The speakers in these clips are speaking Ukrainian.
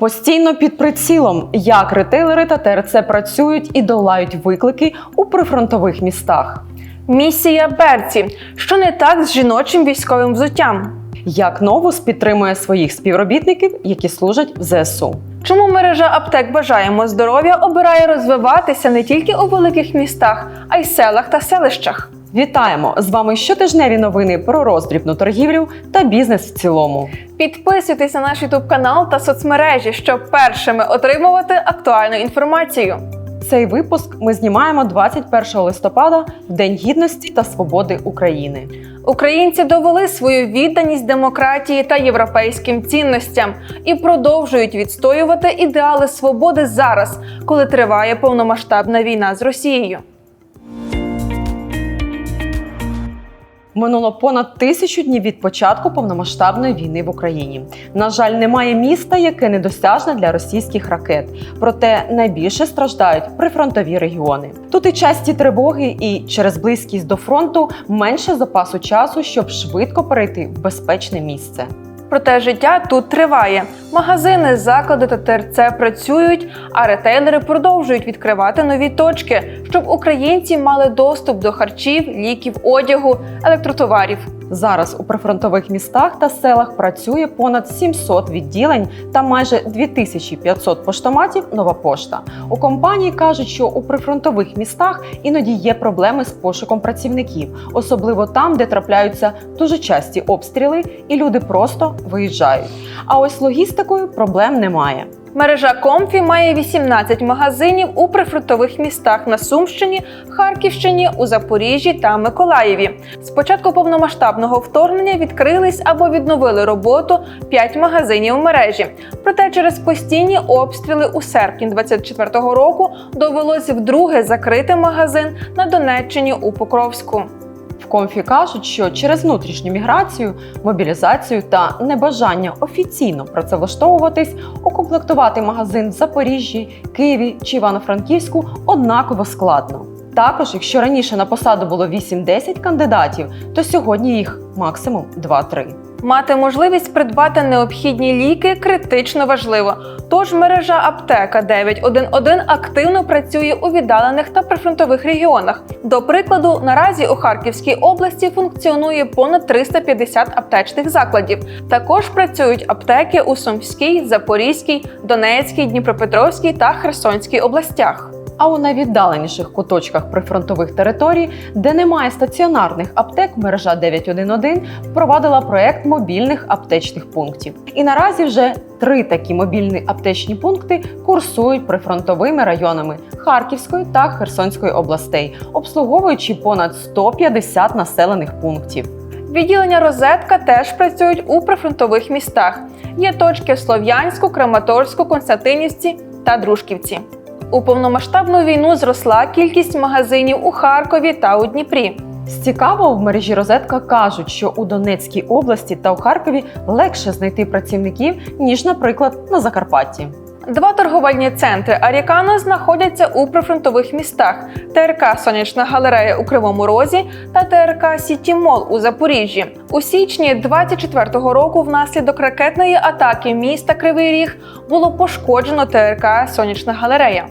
Постійно під прицілом, як ретейлери та ТРЦ працюють і долають виклики у прифронтових містах. Місія Берці. Що не так з жіночим військовим взуттям? Як Новус підтримує своїх співробітників, які служать в ЗСУ. Чому мережа аптек Бажаємо здоров'я обирає розвиватися не тільки у великих містах, а й селах та селищах? Вітаємо! З вами щотижневі новини про роздрібну торгівлю та бізнес в цілому. Підписуйтесь на наш YouTube канал та соцмережі, щоб першими отримувати актуальну інформацію. Цей випуск ми знімаємо 21 листопада в День гідності та свободи України. Українці довели свою відданість демократії та європейським цінностям і продовжують відстоювати ідеали свободи зараз, коли триває повномасштабна війна з Росією. Минуло понад тисячу днів від початку повномасштабної війни в Україні. На жаль, немає міста, яке недосяжне для російських ракет. Проте найбільше страждають прифронтові регіони. Тут і часті тривоги, і через близькість до фронту менше запасу часу, щоб швидко перейти в безпечне місце. Проте життя тут триває. Магазини, заклади та ТРЦ працюють, а ретейлери продовжують відкривати нові точки, щоб українці мали доступ до харчів, ліків, одягу, електротоварів. Зараз у прифронтових містах та селах працює понад 700 відділень та майже 2500 поштоматів. Нова пошта у компанії кажуть, що у прифронтових містах іноді є проблеми з пошуком працівників, особливо там, де трапляються дуже часті обстріли, і люди просто виїжджають. А ось логістикою проблем немає. Мережа Комфі має 18 магазинів у прифронтових містах на Сумщині, Харківщині, у Запоріжжі та Миколаєві. З початку повномасштабного вторгнення відкрились або відновили роботу 5 магазинів мережі. Проте через постійні обстріли у серпні 24-го року довелось вдруге закрити магазин на Донеччині у Покровську. Комфі кажуть, що через внутрішню міграцію, мобілізацію та небажання офіційно працевлаштовуватись, укомплектувати магазин в Запоріжжі, Києві чи Івано-Франківську однаково складно. Також, якщо раніше на посаду було 8-10 кандидатів, то сьогодні їх максимум 2-3. Мати можливість придбати необхідні ліки критично важливо. Тож мережа аптека 911 активно працює у віддалених та прифронтових регіонах. До прикладу, наразі у Харківській області функціонує понад 350 аптечних закладів. Також працюють аптеки у Сумській, Запорізькій, Донецькій, Дніпропетровській та Херсонській областях. А у найвіддаленіших куточках прифронтових територій, де немає стаціонарних аптек, мережа 911 впровадила проект мобільних аптечних пунктів. І наразі вже три такі мобільні аптечні пункти курсують прифронтовими районами Харківської та Херсонської областей, обслуговуючи понад 150 населених пунктів. Відділення розетка теж працюють у прифронтових містах. Є точки в Слов'янську, Краматорську, Константинівці та Дружківці. У повномасштабну війну зросла кількість магазинів у Харкові та у Дніпрі. З цікавого в мережі розетка кажуть, що у Донецькій області та у Харкові легше знайти працівників ніж, наприклад, на Закарпатті. Два торговельні центри Арікано знаходяться у прифронтових містах: ТРК Сонячна галерея у Кривому Розі та ТРК Сіті Мол у Запоріжжі. У січні 24-го року внаслідок ракетної атаки міста Кривий Ріг було пошкоджено ТРК Сонячна галерея.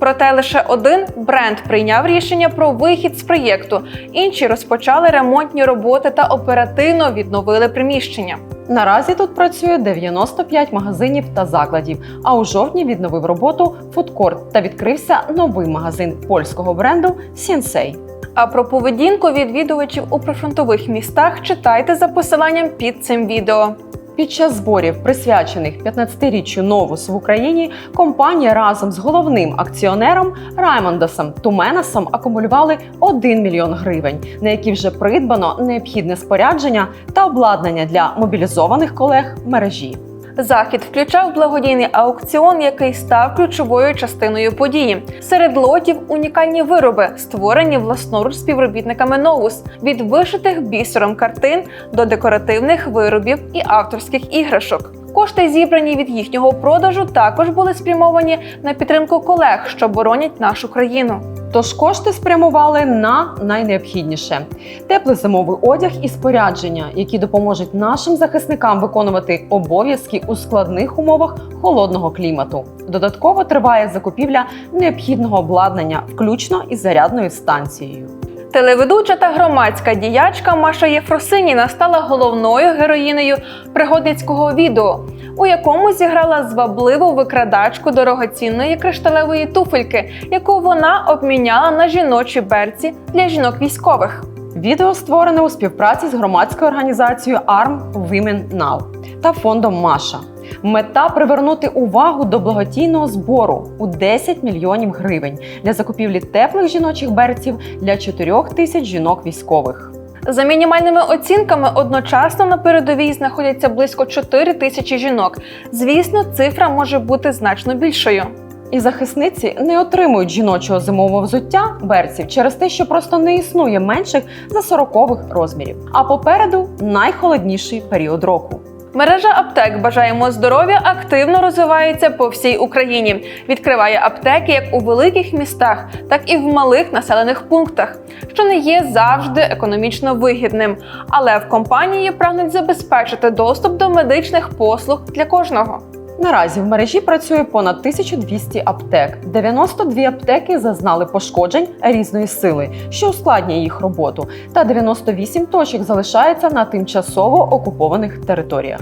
Проте лише один бренд прийняв рішення про вихід з проєкту. Інші розпочали ремонтні роботи та оперативно відновили приміщення. Наразі тут працює 95 магазинів та закладів. А у жовтні відновив роботу фудкорт та відкрився новий магазин польського бренду Сінсей. А про поведінку відвідувачів у прифронтових містах читайте за посиланням під цим відео. Під час зборів, присвячених 15-річчю Новус в Україні, компанія разом з головним акціонером Раймондасом Туменасом акумулювали 1 мільйон гривень, на які вже придбано необхідне спорядження та обладнання для мобілізованих колег мережі. Захід включав благодійний аукціон, який став ключовою частиною події. Серед лотів унікальні вироби, створені власноруч співробітниками Новус, від вишитих бісером картин до декоративних виробів і авторських іграшок. Кошти, зібрані від їхнього продажу, також були спрямовані на підтримку колег, що боронять нашу країну. Тож кошти спрямували на найнеобхідніше: теплий зимовий одяг і спорядження, які допоможуть нашим захисникам виконувати обов'язки у складних умовах холодного клімату. Додатково триває закупівля необхідного обладнання, включно із зарядною станцією. Телеведуча та громадська діячка Маша Єфросиніна стала головною героїнею пригодницького відео, у якому зіграла звабливу викрадачку дорогоцінної кришталевої туфельки, яку вона обміняла на жіночі берці для жінок військових. Відео створене у співпраці з громадською організацією Arm Women Now та фондом Маша. Мета привернути увагу до благодійного збору у 10 мільйонів гривень для закупівлі теплих жіночих берців для 4 тисяч жінок військових. За мінімальними оцінками, одночасно на передовій знаходяться близько 4 тисячі жінок. Звісно, цифра може бути значно більшою. І захисниці не отримують жіночого зимового взуття берців через те, що просто не існує менших за 40 розмірів. А попереду найхолодніший період року. Мережа аптек Бажаємо здоров'я активно розвивається по всій Україні. Відкриває аптеки як у великих містах, так і в малих населених пунктах, що не є завжди економічно вигідним. Але в компанії прагнуть забезпечити доступ до медичних послуг для кожного. Наразі в мережі працює понад 1200 аптек. 92 аптеки зазнали пошкоджень різної сили, що ускладнює їх роботу, та 98 точок залишаються на тимчасово окупованих територіях.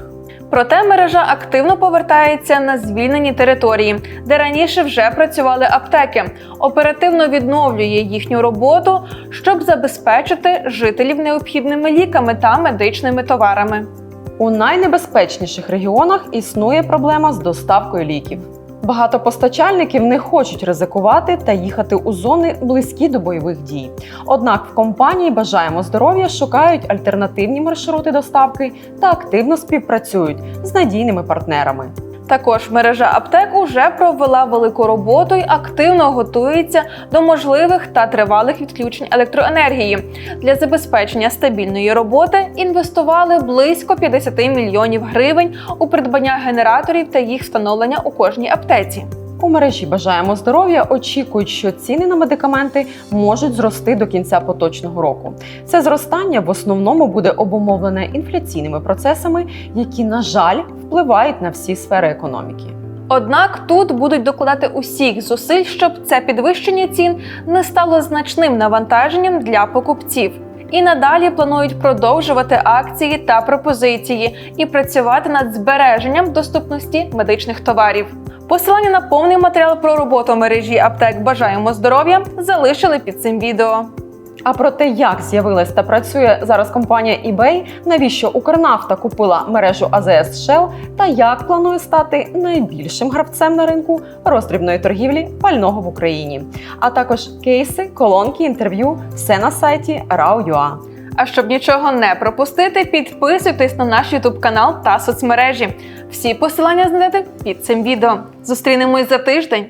Проте мережа активно повертається на звільнені території, де раніше вже працювали аптеки, оперативно відновлює їхню роботу, щоб забезпечити жителів необхідними ліками та медичними товарами. У найнебезпечніших регіонах існує проблема з доставкою ліків. Багато постачальників не хочуть ризикувати та їхати у зони близькі до бойових дій. Однак в компанії Бажаємо здоров'я шукають альтернативні маршрути доставки та активно співпрацюють з надійними партнерами. Також мережа аптек уже провела велику роботу і активно готується до можливих та тривалих відключень електроенергії. Для забезпечення стабільної роботи інвестували близько 50 мільйонів гривень у придбання генераторів та їх встановлення у кожній аптеці. У мережі Бажаємо здоров'я очікують, що ціни на медикаменти можуть зрости до кінця поточного року. Це зростання в основному буде обумовлене інфляційними процесами, які, на жаль, впливають на всі сфери економіки. Однак тут будуть докладати усіх зусиль, щоб це підвищення цін не стало значним навантаженням для покупців. І надалі планують продовжувати акції та пропозиції і працювати над збереженням доступності медичних товарів. Посилання на повний матеріал про роботу мережі аптек Бажаємо здоров'я залишили під цим відео. А про те, як з'явилась та працює зараз компанія eBay, навіщо Укрнафта купила мережу АЗС Shell та як планує стати найбільшим гравцем на ринку роздрібної торгівлі пального в Україні, а також кейси, колонки, інтерв'ю, все на сайті RAW.ua. А щоб нічого не пропустити, підписуйтесь на наш YouTube канал та соцмережі. Всі посилання знайдете під цим відео. Зустрінемось за тиждень.